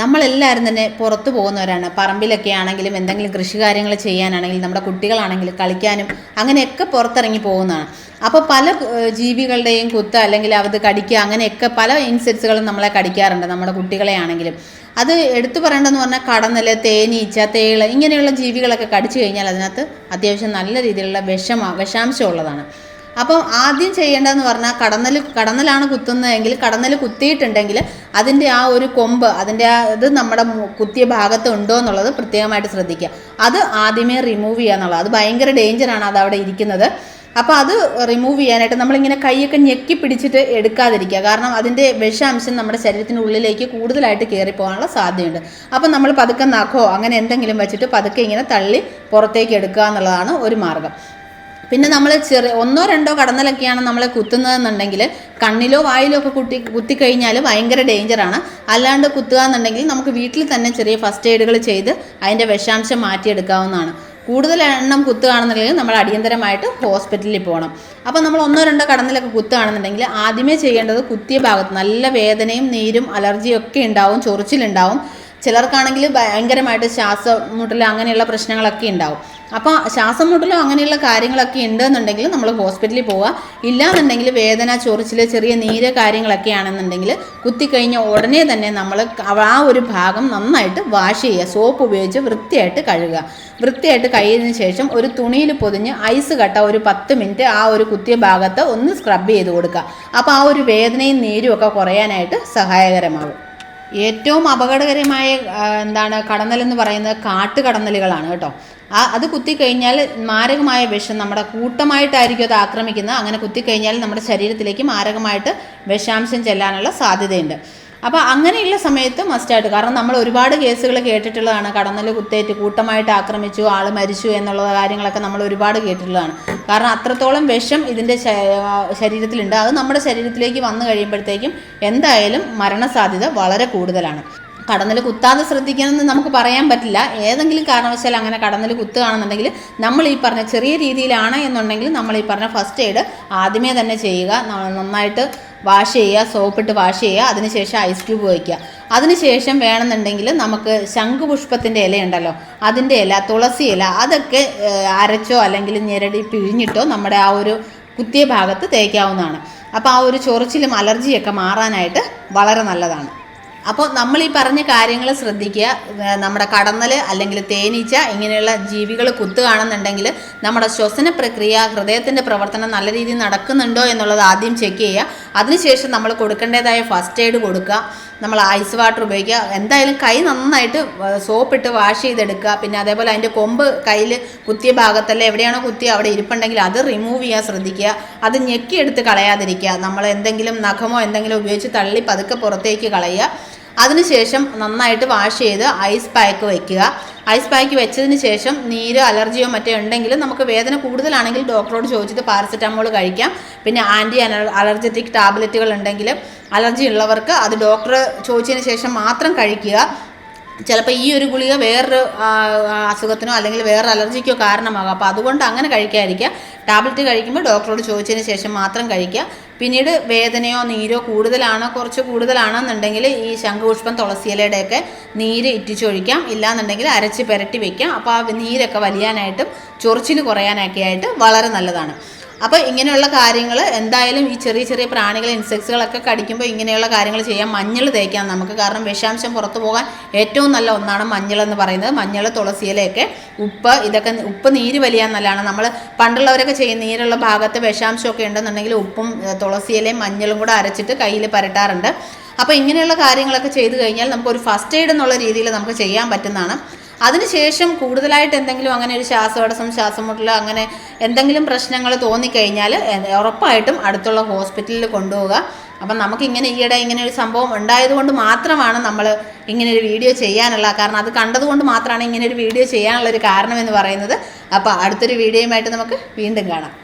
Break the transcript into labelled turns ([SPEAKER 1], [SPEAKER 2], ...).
[SPEAKER 1] നമ്മളെല്ലാവരും തന്നെ പുറത്തു പോകുന്നവരാണ്. പറമ്പിലൊക്കെ ആണെങ്കിലും എന്തെങ്കിലും കൃഷി കാര്യങ്ങൾ ചെയ്യാനാണെങ്കിലും നമ്മുടെ കുട്ടികളാണെങ്കിലും കളിക്കാനും അങ്ങനെയൊക്കെ പുറത്തിറങ്ങി പോകുന്നതാണ്. അപ്പോൾ പല ജീവികളുടെയും കുത്ത് അല്ലെങ്കിൽ അത് കടിക്കുക അങ്ങനെയൊക്കെ പല ഇൻസെക്ട്സുകളും നമ്മളെ കടിക്കാറുണ്ട് നമ്മുടെ കുട്ടികളെ ആണെങ്കിലും അത് എടുത്തു പറയേണ്ടതെന്ന് പറഞ്ഞാൽ കടന്നൽ തേനീച്ച തേൾ ഇങ്ങനെയുള്ള ജീവികളൊക്കെ കടിച്ചു കഴിഞ്ഞാൽ അതിനകത്ത് അത്യാവശ്യം നല്ല രീതിയിലുള്ള വിഷമ വിഷാംശം ഉള്ളതാണ്. അപ്പം ആദ്യം ചെയ്യേണ്ടതെന്ന് പറഞ്ഞാൽ കടന്നൽ കടന്നലാണ് കുത്തുന്നതെങ്കിൽ കടന്നൽ കുത്തിയിട്ടുണ്ടെങ്കിൽ അതിന്റെ ആ ഒരു കൊമ്പ് അതിന്റെ ആ ഇത് നമ്മുടെ കുത്തിയ ഭാഗത്ത് ഉണ്ടോ എന്നുള്ളത് പ്രത്യേകമായിട്ട് ശ്രദ്ധിക്കുക. അത് ആദ്യമേ റിമൂവ് ചെയ്യുക എന്നുള്ളത്. അത് ഭയങ്കര ഡേഞ്ചറാണ് അത് അവിടെ ഇരിക്കുന്നത്. അപ്പോൾ അത് റിമൂവ് ചെയ്യാനായിട്ട് നമ്മളിങ്ങനെ കൈയൊക്കെ ഞെക്കി പിടിച്ചിട്ട് എടുക്കാതിരിക്കുക. കാരണം അതിന്റെ വിഷാംശം നമ്മുടെ ശരീരത്തിന്റെ ഉള്ളിലേക്ക് കൂടുതലായിട്ട് കയറി പോകാനുള്ള സാധ്യതയുണ്ട്. അപ്പോൾ നമ്മൾ പതുക്കെ നഖോ അങ്ങനെ എന്തെങ്കിലും വെച്ചിട്ട് പതുക്കെ ഇങ്ങനെ തള്ളി പുറത്തേക്ക് എടുക്കുക എന്നുള്ളതാണ് ഒരു മാർഗം. പിന്നെ നമ്മൾ ചെറിയ ഒന്നോ രണ്ടോ കടന്നലൊക്കെയാണ് നമ്മളെ കുത്തുന്നതെന്നുണ്ടെങ്കിൽ കണ്ണിലോ വായിലോ ഒക്കെ കുത്തി കുത്തിക്കഴിഞ്ഞാൽ ഭയങ്കര ഡേഞ്ചറാണ് അല്ലാണ്ട് കുത്തുക എന്നുണ്ടെങ്കിൽ നമുക്ക് വീട്ടിൽ തന്നെ ചെറിയ ഫസ്റ്റ് എയ്ഡുകൾ ചെയ്ത് അതിന്റെ വിഷാംശം മാറ്റിയെടുക്കാവുന്നതാണ്. കൂടുതൽ എണ്ണം കുത്തുകയാണെന്നുണ്ടെങ്കിൽ നമ്മൾ അടിയന്തരമായിട്ട് ഹോസ്പിറ്റലിൽ പോകണം അപ്പോൾ നമ്മൾ ഒന്നോ രണ്ടോ കടന്നിലൊക്കെ കുത്തുകയാണെന്നുണ്ടെങ്കിൽ ആദ്യമേ ചെയ്യേണ്ടത് കുത്തിയ ഭാഗത്ത് നല്ല വേദനയും നീരും അലർജിയും ഒക്കെ ഉണ്ടാവും ചൊറിച്ചിലുണ്ടാവും. ചിലർക്കാണെങ്കിൽ ഭയങ്കരമായിട്ട് ശ്വാസമുട്ടൽ അങ്ങനെയുള്ള പ്രശ്നങ്ങളൊക്കെ ഉണ്ടാവും. അപ്പോൾ ശ്വാസം അങ്ങനെയുള്ള കാര്യങ്ങളൊക്കെ ഉണ്ടെന്നുണ്ടെങ്കിൽ നമ്മൾ ഹോസ്പിറ്റലിൽ പോവുക. ഇല്ലാന്നുണ്ടെങ്കിൽ വേദന ചൊറിച്ചിൽ ചെറിയ നീര് കാര്യങ്ങളൊക്കെ ആണെന്നുണ്ടെങ്കിൽ കുത്തിക്കഴിഞ്ഞ ഉടനെ തന്നെ നമ്മൾ ആ ഒരു ഭാഗം നന്നായിട്ട് വാഷ് ചെയ്യുക. സോപ്പ് ഉപയോഗിച്ച് വൃത്തിയായിട്ട് കഴുകുക. വൃത്തിയായിട്ട് കഴിയുന്നതിന് ശേഷം ഒരു തുണിയിൽ പൊതിഞ്ഞ് ഐസ് കട്ട ഒരു പത്ത് മിനിറ്റ് ആ ഒരു കുത്തിയ ഭാഗത്ത് ഒന്ന് സ്ക്രബ് ചെയ്ത് കൊടുക്കുക. അപ്പോൾ ആ ഒരു വേദനയും നീരും ഒക്കെ കുറയാനായിട്ട് സഹായകരമാകും ഏറ്റവും അപകടകരമായ എന്താണ് കടന്നൽ എന്ന് പറയുന്നത് കാട്ടുകടന്നലുകളാണ് കേട്ടോ. ആ അത് കുത്തിക്കഴിഞ്ഞാൽ മാരകമായ വിഷം നമ്മുടെ കൂട്ടമായിട്ടായിരിക്കും അത് ആക്രമിക്കുന്നത്. അങ്ങനെ കുത്തിക്കഴിഞ്ഞാൽ നമ്മുടെ ശരീരത്തിലേക്ക് മാരകമായിട്ട് വിഷാംശം ചെല്ലാനുള്ള സാധ്യതയുണ്ട്. അപ്പോൾ അങ്ങനെയുള്ള സമയത്ത് മസ്റ്റായിട്ട് കാരണം നമ്മൾ ഒരുപാട് കേസുകൾ കേട്ടിട്ടുള്ളതാണ്. കടന്നൽ കുത്തേറ്റ് കൂട്ടമായിട്ട് ആക്രമിച്ചു ആൾ മരിച്ചു എന്നുള്ള കാര്യങ്ങളൊക്കെ നമ്മൾ ഒരുപാട് കേട്ടിട്ടുള്ളതാണ്. കാരണം അത്രത്തോളം വിഷം ഇതിന്റെ ശരീരത്തിലുണ്ട്. അത് നമ്മുടെ ശരീരത്തിലേക്ക് വന്നു കഴിയുമ്പോഴത്തേക്കും എന്തായാലും മരണസാധ്യത വളരെ കൂടുതലാണ്. കടന്നൽ കുത്താതെ ശ്രദ്ധിക്കണമെന്ന് നമുക്ക് പറയാൻ പറ്റില്ല. ഏതെങ്കിലും കാരണവശാൽ അങ്ങനെ കടന്നൽ കുത്തുകയാണെന്നുണ്ടെങ്കിൽ നമ്മൾ ഈ പറഞ്ഞ ചെറിയ രീതിയിലാണ് എന്നുണ്ടെങ്കിൽ നമ്മൾ ഈ പറഞ്ഞ ഫസ്റ്റ് എയ്ഡ് ആദ്യമേ തന്നെ ചെയ്യുക. നന്നായിട്ട് വാഷ് ചെയ്യുക സോപ്പിട്ട് വാഷ് ചെയ്യുക അതിനുശേഷം ഐസ് ക്യൂബ് വയ്ക്കുക അതിനുശേഷം വേണമെന്നുണ്ടെങ്കിൽ നമുക്ക് ശംഖുപുഷ്പത്തിന്റെ ഇലയുണ്ടല്ലോ അതിന്റെ ഇല തുളസി ഇല അതൊക്കെ അരച്ചോ അല്ലെങ്കിൽ ഞെരടി പിഴിഞ്ഞിട്ടോ നമ്മുടെ ആ ഒരു കുത്തിയ ഭാഗത്ത് തേക്കാവുന്നതാണ്. അപ്പോൾ ആ ഒരു ചൊറിച്ചിലും അലർജിയൊക്കെ മാറാനായിട്ട് വളരെ നല്ലതാണ്. അപ്പോൾ നമ്മൾ ഈ പറഞ്ഞ കാര്യങ്ങൾ ശ്രദ്ധിക്കുക. നമ്മുടെ കടന്നൽ അല്ലെങ്കിൽ തേനീച്ച ഇങ്ങനെയുള്ള ജീവികൾ കുത്തുകയാണെന്നുണ്ടെങ്കിൽ നമ്മുടെ ശ്വസന പ്രക്രിയ ഹൃദയത്തിന്റെ പ്രവർത്തനം നല്ല രീതിയിൽ നടക്കുന്നുണ്ടോ എന്നുള്ളത് ആദ്യം ചെക്ക് ചെയ്യുക. അതിനുശേഷം നമ്മൾ കൊടുക്കേണ്ടതായ ഫസ്റ്റ് എയ്ഡ് കൊടുക്കുക. നമ്മൾ ഐസ് വാട്ടർ ഉപയോഗിക്കുക. എന്തായാലും കൈ നന്നായിട്ട് സോപ്പിട്ട് വാഷ് ചെയ്തെടുക്കുക. പിന്നെ അതേപോലെ അതിന്റെ കൊമ്പ് കയ്യിൽ കുത്തിയ ഭാഗത്തല്ല എവിടെയാണോ കുത്തിയ അവിടെ ഇരിപ്പുണ്ടെങ്കിൽ അത് റിമൂവ് ചെയ്യാൻ ശ്രദ്ധിക്കുക. അത് ഞെക്കിയെടുത്ത് കളയാതിരിക്കുക. നമ്മൾ എന്തെങ്കിലും നഖമോ എന്തെങ്കിലും ഉപയോഗിച്ച് തള്ളി പതുക്കെ പുറത്തേക്ക് കളയുക. അതിനുശേഷം നന്നായിട്ട് വാഷ് ചെയ്ത് ഐസ് പാക്ക് വയ്ക്കുക ഐസ് പാക്ക് വെച്ചതിന് ശേഷം നീര് അലർജിയോ മറ്റോ ഉണ്ടെങ്കിൽ നമുക്ക് വേദന കൂടുതലാണെങ്കിൽ ഡോക്ടറോട് ചോദിച്ചിട്ട് പാരസെറ്റാമോൾ കഴിക്കാം. പിന്നെ ആന്റി അലർജറ്റിക് ടാബ്ലറ്റുകൾ ഉണ്ടെങ്കിൽ അലർജി ഉള്ളവർക്ക് അത് ഡോക്ടർ ചോദിച്ചതിന് ശേഷം മാത്രം കഴിക്കുക. ചിലപ്പോൾ ഈ ഒരു ഗുളിക വേറൊരു അസുഖത്തിനോ അല്ലെങ്കിൽ വേറെ അലർജിക്കോ കാരണമാകാം. അപ്പോൾ അതുകൊണ്ട് അങ്ങനെ കഴിക്കാതിരിക്കുക. ടാബ്ലറ്റ് കഴിക്കുമ്പോൾ ഡോക്ടറോട് ചോദിച്ചതിന് ശേഷം മാത്രം കഴിക്കുക. പിന്നീട് വേദനയോ നീരോ കൂടുതലാണോ കുറച്ച് കൂടുതലാണെന്നുണ്ടെങ്കിൽ ഈ ശംഖുപുഷ്പം തുളസിയിലയുടെയൊക്കെ നീര് ഇറ്റിച്ചൊഴിക്കാം. ഇല്ലാന്നുണ്ടെങ്കിൽ അരച്ച് പുരട്ടി വയ്ക്കാം അപ്പോൾ ആ നീരൊക്കെ വലിയാനായിട്ടും ചൊറിച്ചിൽ കുറയാനൊക്കെ ആയിട്ട് വളരെ നല്ലതാണ്. അപ്പോൾ ഇങ്ങനെയുള്ള കാര്യങ്ങൾ എന്തായാലും ഈ ചെറിയ ചെറിയ പ്രാണികൾ ഇൻസെക്ട്സുകളൊക്കെ കടിക്കുമ്പോൾ ഇങ്ങനെയുള്ള കാര്യങ്ങൾ ചെയ്യാം മഞ്ഞൾ തേക്കാം നമുക്ക്. കാരണം വിഷാംശം പുറത്തു പോകാൻ ഏറ്റവും നല്ല ഒന്നാണ് മഞ്ഞൾ എന്ന് പറയുന്നത്. മഞ്ഞൾ തുളസിയിലയൊക്കെ ഉപ്പ് ഇതൊക്കെ ഉപ്പ് നീര് വലിയാൻ നല്ലതാണ്. നമ്മൾ പണ്ടുള്ളവരൊക്കെ ചെയ്യുന്ന നീരുള്ള ഭാഗത്ത് വിഷാംശമൊക്കെ ഉണ്ടെന്നുണ്ടെങ്കിൽ ഉപ്പും തുളസിയിലയും മഞ്ഞളും കൂടെ അരച്ചിട്ട് കയ്യിൽ പരട്ടാറുണ്ട്. അപ്പോൾ ഇങ്ങനെയുള്ള കാര്യങ്ങളൊക്കെ ചെയ്തു കഴിഞ്ഞാൽ നമുക്കൊരു ഫസ്റ്റ് എയ്ഡ് എന്നുള്ള രീതിയിൽ നമുക്ക് ചെയ്യാൻ പറ്റുന്നതാണ്. അതിനുശേഷം കൂടുതലായിട്ട് എന്തെങ്കിലും അങ്ങനെ ഒരു ശ്വാസതടസ്സം ശ്വാസമുട്ടൽ അങ്ങനെ എന്തെങ്കിലും പ്രശ്നങ്ങൾ തോന്നിക്കഴിഞ്ഞാൽ ഉറപ്പായിട്ടും അടുത്തുള്ള ഹോസ്പിറ്റലിൽ കൊണ്ടുപോവുക. അപ്പം നമുക്ക് ഇങ്ങനെ ഈയിടെ ഇങ്ങനെ ഒരു സംഭവം ഉണ്ടായതുകൊണ്ട് മാത്രമാണ് നമ്മൾ ഇങ്ങനെ ഒരു വീഡിയോ ചെയ്യാനുള്ള കാരണം അത് കണ്ടതുകൊണ്ട് മാത്രമാണ് ഇങ്ങനെ ഒരു വീഡിയോ ചെയ്യാനുള്ള ഒരു കാരണം എന്ന് പറയുന്നത്. അപ്പോൾ അടുത്തൊരു വീഡിയോയുമായിട്ട് നമുക്ക് വീണ്ടും കാണാം.